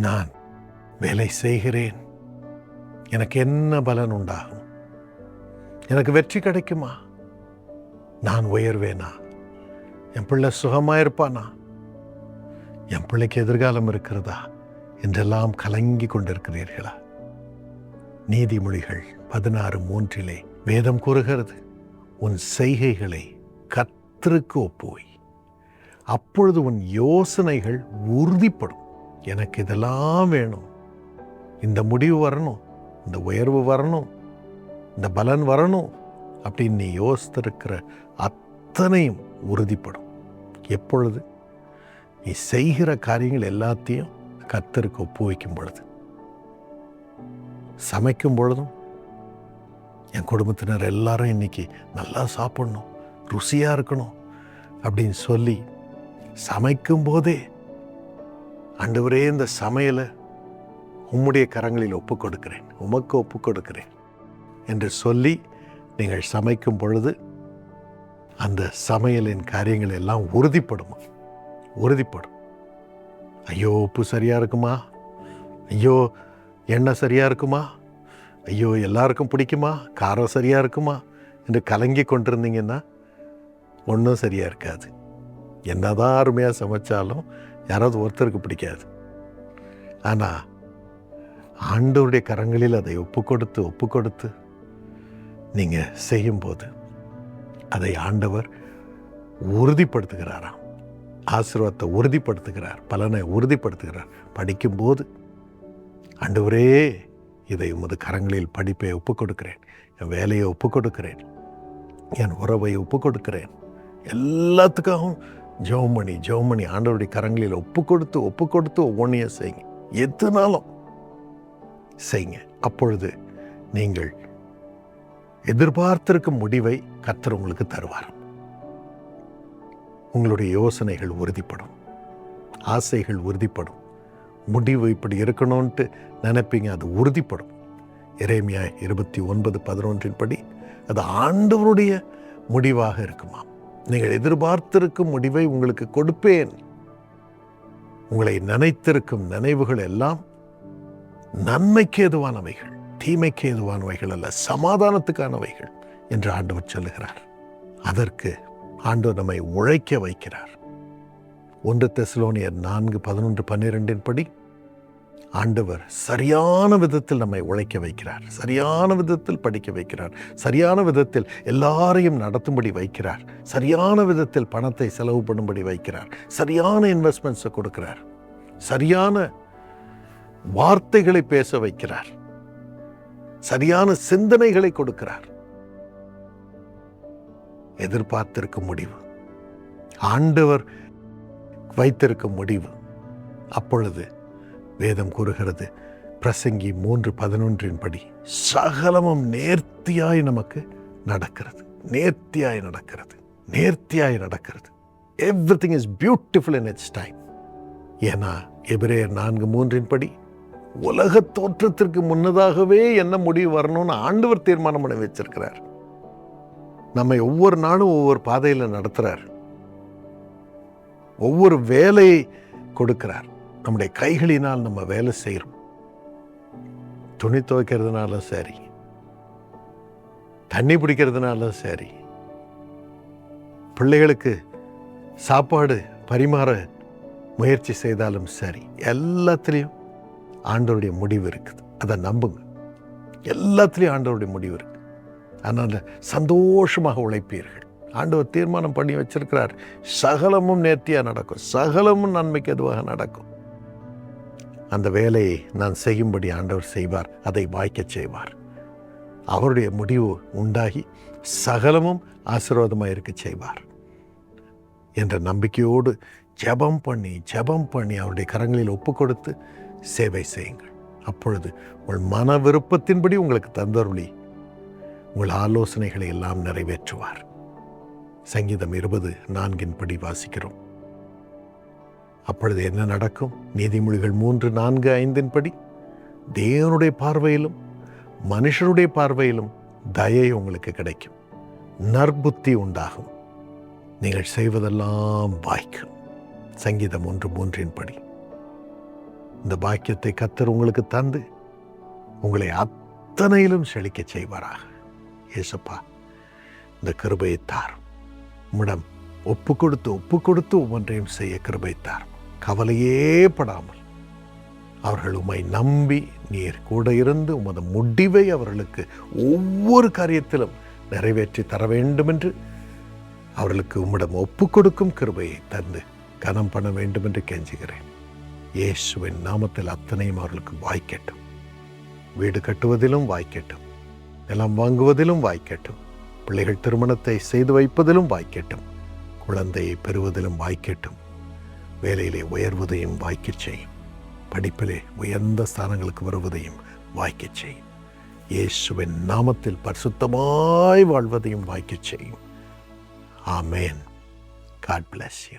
நான் வேலை செய்கிறேன். எனக்கு என்ன பலன் உண்டாகும்? எனக்கு வெற்றி கிடைக்குமா? நான் உயர்வேனா? என் பிள்ளை சுகமாக இருப்பானா? என் பிள்ளைக்கு எதிர்காலம் இருக்கிறதா? என்றெல்லாம் கலங்கி கொண்டிருக்கிறீர்களா? நீதிமொழிகள் பதினாறு மூன்றிலே வேதம் கூறுகிறது உன் செய்கைகளை கத்திருக்கோ ஒப்புவை. அப்பொழுது உன் யோசனைகள் உறுதிப்படும். எனக்கு இதெல்லாம் வேணும். இந்த முடிவு வரணும் இந்த உயர்வு வரணும் இந்த பலன் வரணும் அப்படின்னு நீ யோசித்திருக்கிற அத்தனையும் உறுதிப்படும். எப்பொழுது? நீ செய்கிற காரியங்கள் எல்லாத்தையும் கத்தருக்கு ஒப்பு வைக்கும் பொழுது. சமைக்கும் பொழுதும் என் குடும்பத்தினர் எல்லாரும் இன்னைக்கு நல்லா சாப்பிடணும் ருசியாக இருக்கணும் அப்படின்னு சொல்லி சமைக்கும் போதே ஆண்டவரே இந்த சமையலை உம்முடைய கரங்களில் ஒப்பு கொடுக்கிறேன் உமக்கு ஒப்பு கொடுக்கிறேன் என்று சொல்லி நீங்கள் சமைக்கும் பொழுது அந்த சமையலின் காரியங்கள் எல்லாம் உறுதிப்படுமா? உறுதிப்படும். ஐயோ உப்பு சரியாக இருக்குமா? ஐயோ எண்ணெய் சரியாக இருக்குமா? ஐயோ எல்லாருக்கும் பிடிக்குமா? காரம் சரியாக இருக்குமா? என்று கலங்கி கொண்டிருந்தீங்கன்னா ஒன்றும் சரியாக இருக்காது. என்னதான் அருமையாக சமைச்சாலும் யாராவது ஒருத்தருக்கு பிடிக்காது. ஆனால் ஆண்டவருடைய கரங்களில் அதை ஒப்பு கொடுத்து ஒப்பு கொடுத்து நீங்கள் செய்யும்போது அதை ஆண்டவர் உறுதிப்படுத்துகிறாராம். ஆசீர்வாதத்தை உறுதிப்படுத்துகிறார் பலனை உறுதிப்படுத்துகிறார். படிக்கும்போது ஆண்டவரே இதை உமது கரங்களில் படிப்பை ஒப்புக் கொடுக்கிறேன். என் வேலையை ஒப்புக் கொடுக்கிறேன். என் உறவை ஒப்புக் கொடுக்கிறேன். எல்லாத்துக்காகவும் ஜெபம் பண்ணி ஜெபம் பண்ணி ஆண்டவருடைய கரங்களில் ஒப்பு கொடுத்து ஒப்பு கொடுத்து ஒவ்வொன்றையும் செய்யுங்க. எதுனாலும் செய்யுங்க. அப்பொழுது நீங்கள் எதிர்பார்த்திருக்கும் முடிவை கத்தர் உங்களுக்கு தருவார். உங்களுடைய யோசனைகள் உறுதிப்படும். ஆசைகள் உறுதிப்படும். முடிவு இப்படி இருக்கணும்ன்ட்டு நினைப்பீங்க அது உறுதிப்படும். இறைமையா இருபத்தி ஒன்பது பதினொன்றின் படி அது ஆண்டவருடைய முடிவாக இருக்குமா நீங்கள் எதிர்பார்த்திருக்கும் முடிவை உங்களுக்கு கொடுப்பேன். உங்களை நினைத்திருக்கும் நினைவுகள் எல்லாம் நன்மைக்கு ஏதுவானவைகள் தீமைக்கு ஏதுவானவைகள் அல்ல சமாதானத்துக்கானவைகள் என்று ஆண்டவர் சொல்லுகிறார். அதற்கு ஆண்டவர் நம்மை உழைக்க வைக்கிறார். ஒன்று தெசலோனியர் நான்கு பதினொன்று பன்னிரெண்டின் படி ஆண்டவர் சரியான விதத்தில் நம்மை உழைக்க வைக்கிறார். சரியான விதத்தில் படிக்க வைக்கிறார். சரியான விதத்தில் எல்லாரையும் நடத்தும்படி வைக்கிறார். சரியான விதத்தில் பணத்தை செலவு பண்ணும்படி வைக்கிறார். சரியான இன்வெஸ்ட்மெண்ட்ஸை கொடுக்கிறார். சரியான வார்த்தைகளை பேச வைக்கிறார். சரியான சிந்தனைகளை கொடுக்கிறார். எதிர்பார்த்திருக்கும் முடிவு. ஆண்டவர் வைத்திருக்கும் முடிவு. அப்பொழுது வேதம் கூறுகிறது. பிரசங்கி மூன்று பதினொன்றின் படி சகலமும் நேர்த்தியாய் நமக்கு நடக்கிறது. நேர்த்தியாய் நடக்கிறது. நேர்த்தியாய் நடக்கிறது. Everything is beautiful in its time ஏன்னா எபிரேயர் நான்கு மூன்றின் படி உலக தோற்றத்திற்கு முன்னதாகவே என்ன முடிவு வரணும்னு ஆண்டவர் தீர்மானம் பண்ணி வச்சிருக்கிறார். நம்மை ஒவ்வொரு நாளும் ஒவ்வொரு பாதையில் நடத்துகிறார் ஒவ்வொரு வேலையை கொடுக்கிறார். நம்முடைய கைகளினால் நம்ம வேலை செய்கிறோம். துணி துவைக்கிறதுனால சரி தண்ணி பிடிக்கிறதுனால சரி பிள்ளைகளுக்கு சாப்பாடு பரிமாற முயற்சி செய்தாலும் சரி எல்லாத்துலேயும் ஆண்டவருடைய முடிவு இருக்குது. அதை நம்புங்க. எல்லாத்துலேயும் ஆண்டவருடைய முடிவு இருக்குது. அதனால் சந்தோஷமாக உழைப்பீர்கள். ஆண்டவர் தீர்மானம் பண்ணி வச்சிருக்கிறார். சகலமும் நேர்த்தியாக நடக்கும். சகலமும் நன்மைக்கு எதுவாக நடக்கும். அந்த வேலையை நான் செய்யும்படி ஆண்டவர் செய்வார் அதை வாய்க்கச் செய்வார். அவருடைய முடிவு உண்டாகி சகலமும் ஆசீர்வாதமாக இருக்க செய்வார் என்ற நம்பிக்கையோடு ஜெபம் பண்ணி ஜெபம் பண்ணி அவருடைய கரங்களில் ஒப்பு கொடுத்து சேவை செய்யுங்கள். அப்பொழுது உங்கள் மன விருப்பத்தின்படி உங்களுக்கு தந்தருளி உங்கள் ஆலோசனைகளை எல்லாம் நிறைவேற்றுவார். சங்கீதம் இருபது நான்கின் படி வாசிக்கிறோம். அப்பொழுது என்ன நடக்கும்? நீதிமொழிகள் மூன்று நான்கு ஐந்தின் படி. தேவனுடைய பார்வையிலும் மனுஷருடைய பார்வையிலும் தயை உங்களுக்கு கிடைக்கும். நற்புத்தி உண்டாகும். நீங்கள் செய்வதெல்லாம் வாய்க்கும் சங்கீதம் ஒன்று மூன்றின் படி. இந்த பாக்கியத்தை கத்தர் உங்களுக்கு தந்து உங்களை அத்தனையிலும் செழிக்க செய்வாராக. ஏசப்பா இந்த கிருபையை தார் உம்மிடம் ஒப்பு கொடுத்து ஒப்பு கொடுத்து ஒவ்வொன்றையும் செய்ய கிருபைத்தார் கவலையே படாமல் அவர்கள் உம்மை நம்பி நீர் கூட இருந்து உமது முடிவை அவர்களுக்கு ஒவ்வொரு காரியத்திலும் நிறைவேற்றி தர வேண்டும் என்று அவர்களுக்கு உம்மிடம் ஒப்பு கொடுக்கும் கிருபையை தந்து கனம் பண்ண வேண்டும் என்று கெஞ்சுகிறேன். இயேசுவின் நாமத்தில் அத்தனையும் அவர்களுக்கு வாய்க்கட்டும். வீடு கட்டுவதிலும் வாய்க்கட்டும். நிலம் வாங்குவதிலும் வாய்க்கட்டும். பிள்ளைகள் திருமணத்தை செய்து வைப்பதிலும் வாய்க்கட்டும். குழந்தையை பெறுவதிலும் வாய்க்கட்டும். வேலையிலே உயர்வதையும் வாய்க்கச் செய்யும். படிப்பிலே உயர்ந்த ஸ்தானங்களுக்கு வருவதையும் வாய்க்கச் செய்யும். இயேசுவின் நாமத்தில் பரிசுத்தமாய் வாழ்வதையும் வாய்க்கச் செய்யும். ஆமேன். God bless you